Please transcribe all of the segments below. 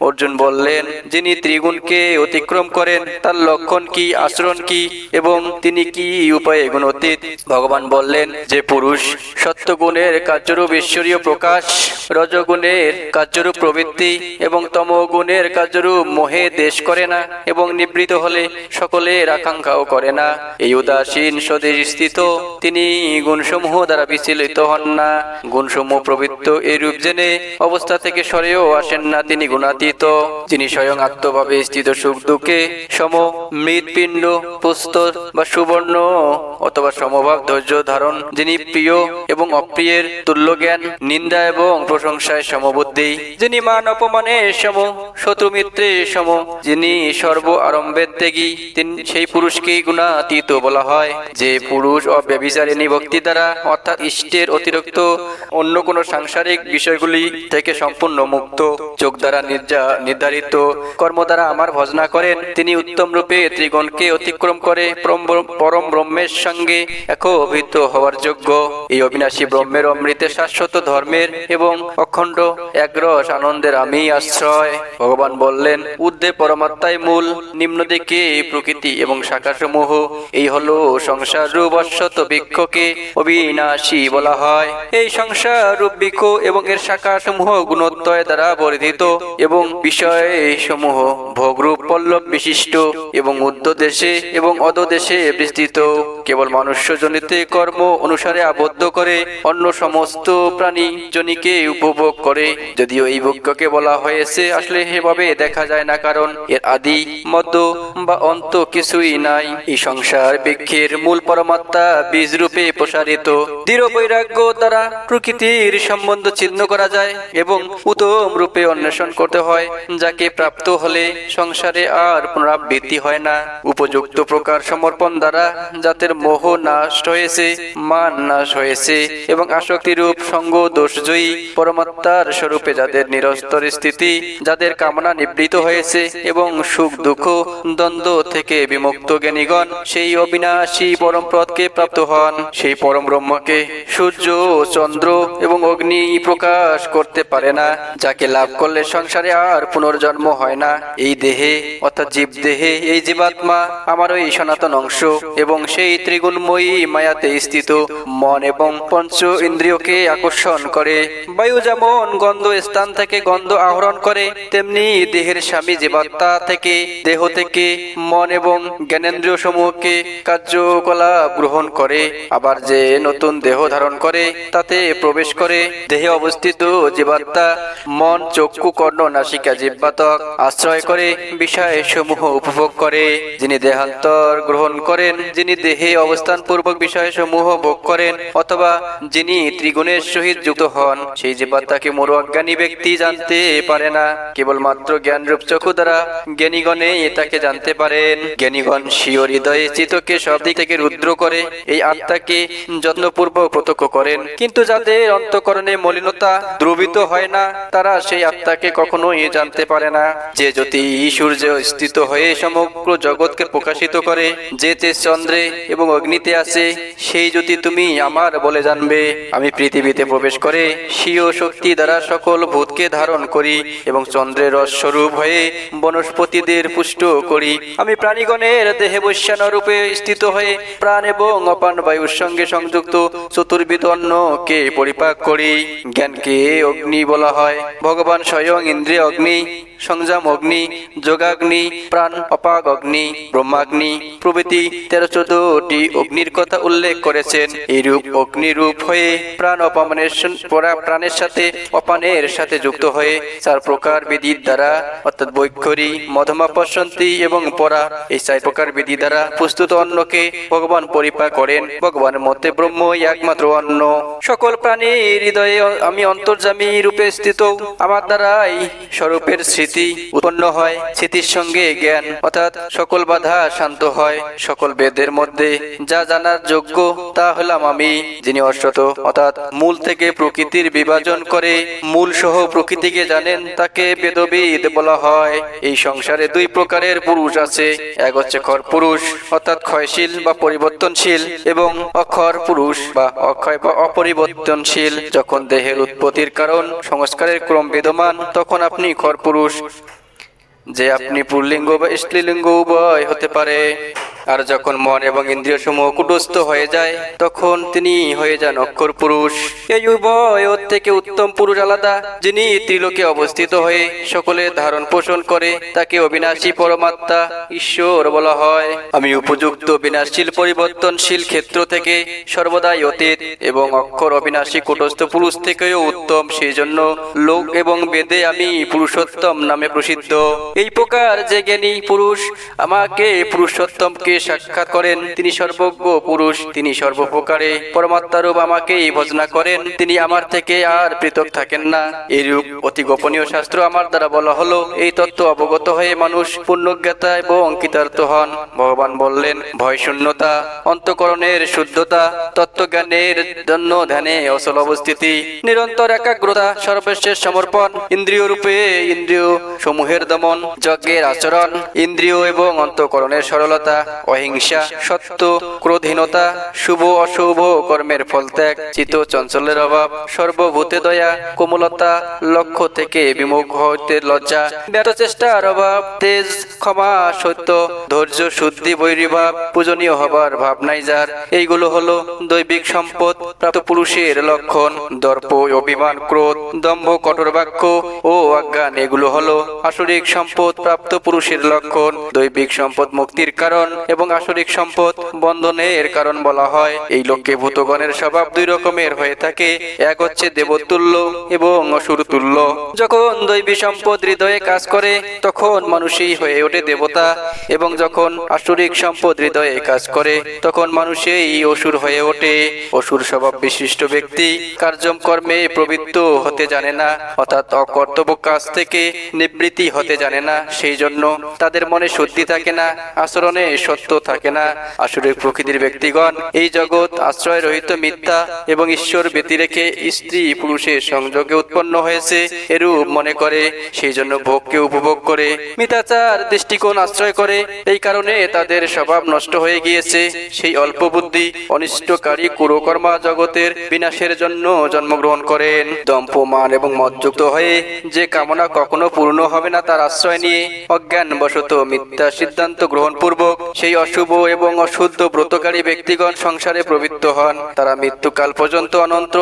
অর্জুন বললেন, যিনি ত্রিগুণকে অতিক্রম করেন, তার লক্ষণ কি, আচরণ কি, এবং তিনি কি উপায়ে গুণতীত ভগবান বললেন, যে পুরুষ সত্যগুণের কার্যরূপ ঈশ্বরীয় প্রকাশ, রজগুণের কার্যরূপ প্রবৃত্তি, এবং তমগুণের কার্যরূপ মোহে দেশ করে না, এবং নিবৃত হলে সকলের আকাঙ্ক্ষাও করে না, এই উদাসীন স্বদেশ স্থিত, তিনি গুণসমূহ দ্বারা বিচলিত হন না। গুণসমূহ প্রবৃত্ত এই রূপ জেনে অবস্থা থেকে সরেও আসেন না তিনি গুণাতীত যিনি স্বয়ং আত্মভাবে স্থিত সুখ দুঃখে সম মৃৎপিণ্ড, পুস্তর বা সুবর্ণ অথবা সমভাব ধৈর্য ধারণ, যিনি প্রিয় এবং অপ্রিয়ের তুল্য জ্ঞান নিন্দা এবং প্রশংসায় সমবুদ্ধি, যিনি মান অপমানের সম, শত্রু মিত্রের সম, যিনি সর্ব আরম্ভের ত্যাগী, তিনি সেই পুরুষকেই গুণাতীত বলা হয়। যে পুরুষ অব্যবিচারিণী ভক্তি দ্বারা, অর্থাৎ ইষ্টের অতিরিক্ত অন্য কোনো সাংসারিক বিষয়গুলি থেকে সম্পূর্ণ মুক্ত চোখ দ্বারা নির্ধারিত কর্ম দ্বারা আমার ভজনা করেন। তিনি উত্তম রূপে ত্রিগণকে অতিক্রম করে পরম- ব্রহ্মের সঙ্গে একভূত হওয়ার যোগ্য। এই অবিনাশী ব্রহ্মের অমৃতে শাশ্বত ধর্মের এবং অখণ্ড একরস আনন্দের আমি আশ্রয়। ভগবান বললেন, উদ্দে পরমাত্মায় মূল, নিম্ন দিকে প্রকৃতি এবং শাখাসমূহ। এই হলো সংসার রূপ অশ্বত বৃক্ষকে অবিনাশী বলা হয়। এই সংসার রূপ বৃক্ষ এবং এর শাখা সমূহ গুণোত্তয় দ্বারা বর্ধিত। এবং বিষয় সমূহ ভোগরূপ পল্লব বিশিষ্ট এবং উদ্ধ দেশে এবং অধদেশে বিস্তৃত। কেবল মনুষ্যজনিত কর্ম অনুসারে আবদ্ধ করে অন্য সমস্ত প্রাণী জনিকে উপভোগ করে। যদিও এই ভোগ্যকে বলা হয়েছে, আসলে সেভাবে দেখা যায় না, কারণ এর আদি, মধ্য বা অন্ত কিছুই নাই। এই সংসার বৃক্ষের মূল পরমাত্মা বীজ রূপে প্রসারিত। দৃঢ় বৈরাগ্য দ্বারা প্রকৃতির সম্বন্ধ ছিন্ন করা যায় এবং উত্তম রূপে অন্বেষণ করতে হয়, যাকে প্রাপ্ত হলে সংসারে আর পুনরাবৃত্তি হয় না। উপযুক্ত প্রকার সমর্পণ দ্বারা যাদের মোহ নাশ হয়েছে, মান নাশ হয়েছে এবং আসক্তিরূপ সঙ্গ দোষজয়ী পরমাত্মার স্বরূপে যাদের নিরস্তর স্থিতি, যাদের কামনা নিবৃত হয়েছে এবং সুখ দুঃখ, দ্বন্দ্ব থেকে বিমুক্ত জ্ঞানীগণ সেই অবিনাশী পরম পদকে প্রাপ্ত হন। সেই পরম ব্রহ্মকে সূর্য, চন্দ্র এবং অগ্নি প্রকাশ করতে পারে না, যাকে লাভ করলে সংসারে আর পুনর্জন্ম হয় না। এই দেহে, অর্থাৎ জীব দেহে, এই জীবাত্মা আমার ওই সনাতন অংশ এবং সেই ত্রিগুণময়ী মায়াতে স্থিত। মন এবং পঞ্চ ইন্দ্রিয়কে আকর্ষণ করে। বায়ু যেমন গন্ধ স্থান থেকে গন্ধ আহরণ করে, তেমনি দেহের স্বামী জীবাত্মা থেকে, দেহ থেকে মন এবং জ্ঞানেন্দ্রিয় সমূহকে কার্যকলাপ গ্রহণ করে। আবার যে নতুন দেহ ধারণ করে, তাতে প্রবেশ করে। দেহে অবস্থিত জীবাত্মা মন চক্ষু কর্ণ নাসিকা জিব্বাতক আশ্রয় করে বিষয় সমূহ উপভোগ করে, যিনি দেহান্তর গ্রহণ করেন, যিনি দেহে অবস্থান পূর্বক বিষয় সমূহ ভোগ করেন, অথবা যিনি ত্রিগুণের সহিত যুক্ত হন, সেই জীবাত্মাকে মরু অজ্ঞানী ব্যক্তি জানতে পারে না। কেবলমাত্র জ্ঞান রূপ চক্ষু দ্বারা জ্ঞানীগণে তাকে জানতে পারেন। জ্ঞানীগণ স্বীয় হৃদয়ে চিতকে সব দিক থেকে রুদ্র করে এই আত্মাকে যত্নপূর্বক প্রত্যক্ষ করেন। কিন্তু যাদের অন্তকরণে মলিনতা দ্রবিত হয় না, তারা সেই আত্মাকে কখনোই জানতে পারে না। যে জ্যোতি সূর্য স্থিত হয়ে সমগ্র জগৎকে প্রকাশিত করে, যে তেজ চন্দ্রে এবং অগ্নিতে আছে, সেই জ্যোতি তুমি আমার বলে জানবে। আমি পৃথিবীতে প্রবেশ করে স্বীয় শক্তি দ্বারা সকল ভূতকে ধারণ করি এবং চন্দ্রের স্বরূপ হয়ে বনস্পতিদের পুষ্ট করি। আমি প্রাণীগণের দেহে বৈশ্যান রূপে স্থিত হয়ে প্রাণ এবং অপান বায়ুর সঙ্গে সংযুক্ত চতুর্বিধ অন্নকে পরিপাক করি। জ্ঞানকে অগ্নি বলা হয়। ভগবান স্বয়ং ইন্দ্রিয় অগ্নি সংযম অগ্নি, যোগাগ্নি, প্রাণ অপাক অগ্নি ব্রহ্মাগ্নি প্রভৃতি তেরো চোদ্দটি অগ্নির কথা উল্লেখ করেছেন। এইরূপ অগ্নিরূপ হয়ে প্রাণ অপমানের পরা- প্রাণের সাথে অপানের সাথে যুক্ত হয়ে চার প্রকার বিধির দ্বারা, অর্থাৎ বৈক্ষরী, মধমা পশন্তি এবং পরা, এই চার প্রকার বিধি দ্বারা প্রস্তুত অন্নকে ভগবান পরিপা করেন। ভগবানের মধ্যে ব্রহ্মই একমাত্র অন্ন। সকল প্রাণীর হৃদয়ে আমি অন্তর্জামী রূপে স্থিত। আমার দ্বারাই স্বরূপের স্মৃতি উৎপন্ন হয়। স্মৃতির সঙ্গে জ্ঞান, অর্থাৎ সকল বাধা শান্ত হয়। সকল বেদের মধ্যে যা জানার যোগ্য, তা হলাম আমি, যিনি অশ্বত, অর্থাৎ মূল থেকে প্রকৃতির বিভাজন করে মূল সহ প্রকৃতিকে জানেন, তাকে বেদবিদ বলা হয়। এই সংসারে দুই প্রকারের পুরুষ আছে। এক হচ্ছে খর পুরুষ, অর্থাৎ ক্ষয়শীল বা পরিবর্তনশীল, এবং অক্ষর পুরুষ বা অক্ষয় বা অপরিবর্তনশীল। যখন দেহের উৎপত্তির কারণ সংস্কারের ক্রম বিদ্যমান, তখন আপনি খর পুরুষ যে আপনি পুল্লিঙ্গ বা স্ত্রীলিঙ্গ উভয় হতে পারে। আর যখন মন এবং ইন্দ্রিয় সমূহ কুটস্থ হয়ে যায়, তখন তিনি হয়ে যান অক্ষর পুরুষ। এই উভয় থেকে উত্তম পুরুষ আলাদা, যিনি ত্রিলোকে অবস্থিত হয়ে সকলে ধারণ পোষণ করে, তাকে অবিনাশী পরমাত্মা ঈশ্বর বলা হয়। আমি উপযুক্ত বিনাশশীল পরিবর্তনশীল ক্ষেত্র থেকে সর্বদাই অতীত এবং অক্ষর অবিনাশী কুটস্থ পুরুষ থেকেও উত্তম সেই জন্য লোক এবং বেদে আমি পুরুষোত্তম নামে প্রসিদ্ধ। এই প্রকার যে জ্ঞানী পুরুষ আমাকে পুরুষোত্তমকে সাক্ষাৎ করেন, তিনি সর্বজ্ঞ পুরুষ, তিনি সর্বপ্রকারে পরমাত্মারূপ আমাকেই ভজনা করেন, তিনি আমার থেকে আর পৃথক থাকেন না। এইরূপ অতি গোপনীয় শাস্ত্র আমার দ্বারা বলা হলো, এই তত্ত্ব অবগত হয়ে মানুষ পুণ্যজ্ঞাতা এবং কৃতার্থ হন। ভগবান বললেন, ভয় শূন্যতা, অন্তকরণের শুদ্ধতা, তত্ত্বজ্ঞানের জন্য ধ্যানে অসল অবস্থিতি, নিরন্তর একাগ্রতা, সর্বশেষ সমর্পণ, ইন্দ্রিয় রূপে ইন্দ্রিয় সমূহের দমন, যজ্ঞের আচরণ, ইন্দ্রিয় এবং অন্তকরণের সরলতা অহিংসা, সত্য, ক্রোধহীনতা, শুভ অশুভ কর্মের ফল ত্যাগ চিত চঞ্চলের অভাব, সর্বভূতে দয়া, কোমলতা, লক্ষ্য থেকে বিমুখ হইতে লজ্জা, ব্যর্থ চেষ্টার অভাব, তেজ, ক্ষমা, সত্য, ধৈর্য, শুদ্ধি বৈরিভাব পূজনীয় হবার ভাবনাই যার। এইগুলো হলো দৈবিক সম্পদ, প্রাপ্ত পুরুষের লক্ষণ, দর্প, অভিমান, ক্রোধ, দম্ভ, কঠোর বাক্য ও অজ্ঞান, এগুলো হলো আসরিক সম্পদ, প্রাপ্ত পুরুষের লক্ষণ, দৈবিক সম্পদ মুক্তির কারণ এবং আসরিক সম্পদ বন্ধনের কারণ বলা হয়। এই লোককে ভূতগণের স্বভাব দুই রকমের হয়ে থাকে। এক হচ্ছে দেবতুল্য এবং অসুর তুল্য যখন দৈবী সম্পদ হৃদয়ে কাজ করে, তখন মানুষই হয়ে ওঠে দেবতা। এবং যখন আসরিক সম্পদ হৃদয়ে কাজ করে, তখন মানুষই অসুর হয়ে ওঠে। অসুর স্বভাব বিশিষ্ট ব্যক্তি, কার্যম কর্মে প্রবৃত্ত হতে জানে না, অর্থাৎ অকর্তব্য কাজ থেকে নিবৃত্তি হতে জানে না। সেই জন্য তাদের মনে শুদ্ধি থাকে না, আচরণে সত্য থাকে না। আসলে প্রকৃতির ব্যক্তিগণ এই জগৎ আশ্রয় রহিত মিথ্যা এবং ঈশ্বর ব্যতি রেখে স্ত্রী পুরুষের সংযোগে উৎপন্ন হয়েছে। এরূপ মনে করে, সেই জন্য ভোগকে উপভোগ করে, মিথ্যাচার, দৃষ্টিকোণ আশ্রয় করে। এই কারণে তাদের স্বভাব নষ্ট হয়ে গিয়েছে। সেই অল্প বুদ্ধি অনিষ্টকারী কুরকর্মা জগতের বিনাশের জন্য জন্মগ্রহণ করেন। দম্পমান এবং মদযুক্ত হয়ে যে কামনা কখনো পূর্ণ হবে না তার আশ্রয় নিয়ে অজ্ঞান বশত মিথ্যা সিদ্ধান্ত গ্রহণ পূর্বক সেই অশুভ এবং অশুদ্ধ ব্রতকারী ব্যক্তিগণ সংসারে প্রবৃত্ত হন। তারা মৃত্যুকাল পর্যন্ত অনন্ত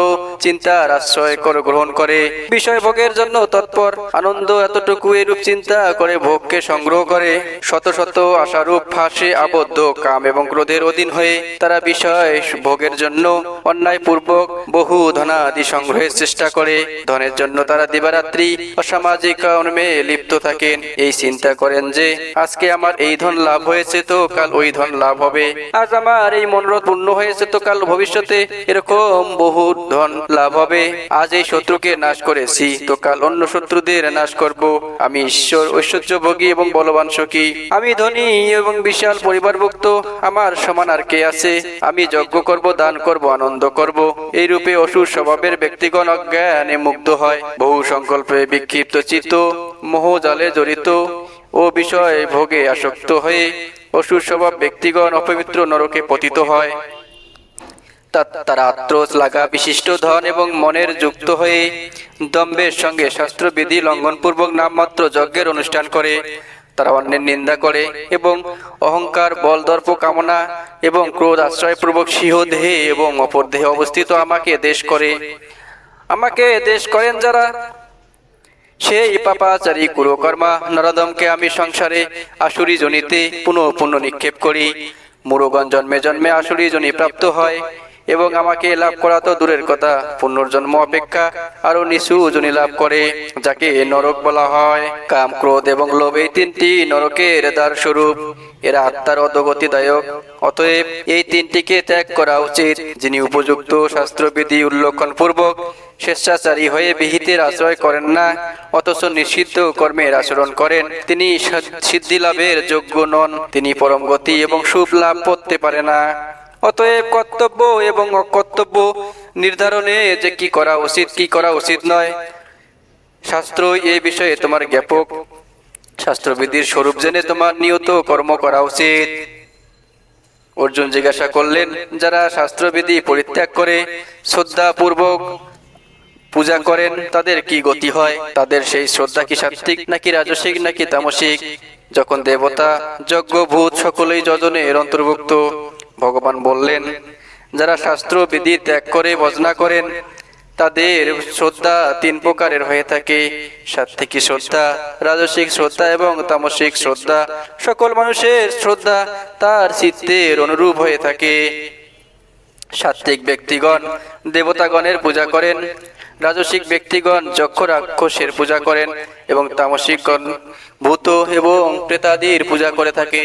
চিন্তার আশ্রয় করে, গ্রহণ করে। বিষয় ভোগের জন্য তৎপর আনন্দ এতটুকু এরূপ চিন্তা করে ভোগকে সংগ্রহ করে। শত শত আশারূপ ফাঁসে আবদ্ধ কাম এবং ক্রোধের অধীন হয়ে তারা বিষয় ভোগের জন্য অন্যায় পূর্বক বহু ধনাদি সংগ্রহের চেষ্টা করে। ধনের জন্য তারা দিবারাত্রি অসামাজিক কর্মে লিপ্ত থাকেন। এই চিন্তা করেন যে, আজকে আমার এই ধন লাভ হয়েছে তো কাল ওই ধন লাভ হবে। আজ আমার এই মনোরথ পূর্ণ হয়েছে, তো কাল ভবিষ্যতে এরকম বহু ধন লাভ হবে। আজ এই শত্রুকে নাশ করেছি, তো কাল অন্য শত্রুদের নাশ করব। আমি ঈশ্বর, ঐশ্বর্যভোগী এবং বলবান সখী। আমি ধনী এবং বিশাল পরিবারভুক্ত, আমার সমান আর কে আছে? আমি যজ্ঞ করব, দান করব, আনন্দ করব। এই রূপে অসুর স্বভাবের ব্যক্তিগণ অজ্ঞানে মুগ্ধ হয়। বহু সংকল্পে বিক্ষিপ্ত চিত্ত, মোহ জালে জড়িত ও বিষয় ভোগে আসক্ত হয়ে অসুর স্বভাব ব্যক্তিগণ অপবিত্র নরকে পতিত হয়। তারা আত্রোস লাগা বিশিষ্ট ধন এবং মনের যুক্ত হয়ে দম্ভের সঙ্গে শাস্ত্রবিধি লঙ্ঘনপূর্বক নামমাত্র যজ্ঞের অনুষ্ঠান করে। তারা অন্যের নিন্দা করে এবং অহংকার বলদর্প কামনা এবং ক্রোধ আশ্রয়পূর্বক সিংহ দেহে এবং অপর দেহে অবস্থিত আমাকে দেশ করে। আমাকে দেশ করেন যারা সেই পাপাচারী কুরকর্মা নরদমকে আমি সংসারে আসুরি জনিতে পুনঃ পুনঃ নিক্ষেপ করি। মুরগণ জন্মে জন্মে আসুরি জনি প্রাপ্ত হয় এবং আমাকে লাভ করা তো দূরের কথা। পুনর্জন্ম অপেক্ষা আরও নিচু জনি লাভ করে, যাকে নরক বলা হয়। কাম, ক্রোধ এবং লোভ এই তিনটি নরকের দ্বার স্বরূপ এরা আত্মার অধগতিদায়ক, অতএব এই তিনটিকে ত্যাগ করা উচিত, যিনি উপযুক্ত শাস্ত্রবিধি উল্লেখন পূর্বক স্বেচ্ছাচারী হয়ে বিহিতের আশ্রয় করেন না, অথচ নিষিদ্ধ কর্মের আচরণ করেন। তিনি সিদ্ধি লাভের যোগ্য নন, তিনি পরম গতি এবং শুভ লাভ করতে পারে না। অতএব কর্তব্য এবং অকর্তব্য নির্ধারণে যে কি করা উচিত, কি করা উচিত নয়। শাস্ত্র এই বিষয়ে তোমার জ্ঞাপক। শাস্ত্রবিধির স্বরূপ জেনে তোমার নিয়ত কর্ম করা উচিত। অর্জুন জিজ্ঞাসা করলেন, যারা শাস্ত্রবিধি পরিত্যাগ করে, শ্রদ্ধাপূর্বক পূজা করেন, তাদের কি গতি হয়? তাদের সেই শ্রদ্ধা কি সাত্বিক নাকি রাজসিক, নাকি তামসিক? যখন দেবতা, যজ্ঞ, ভূত সকলেই যজনের অন্তর্ভুক্ত, ভগবান বললেন, যারা শাস্ত্র, বিধি ত্যাগ করে বজনা করেন, তাদের শ্রদ্ধা তিন প্রকারের হয়ে থাকে। সাত্বিকী শ্রদ্ধা, রাজসিক শ্রদ্ধা এবং তামসিক শ্রদ্ধা। সকল মানুষের শ্রদ্ধা তার চিত্তের অনুরূপ হয়ে থাকে। সাত্বিক ব্যক্তিগণ, দেবতাগণের পূজা করেন রাজসিক ব্যক্তিগণ যক্ষ রাক্ষসের পূজা করেন এবং তামসিকগণ ভূত এবং প্রেতাদির পূজা করে থাকে।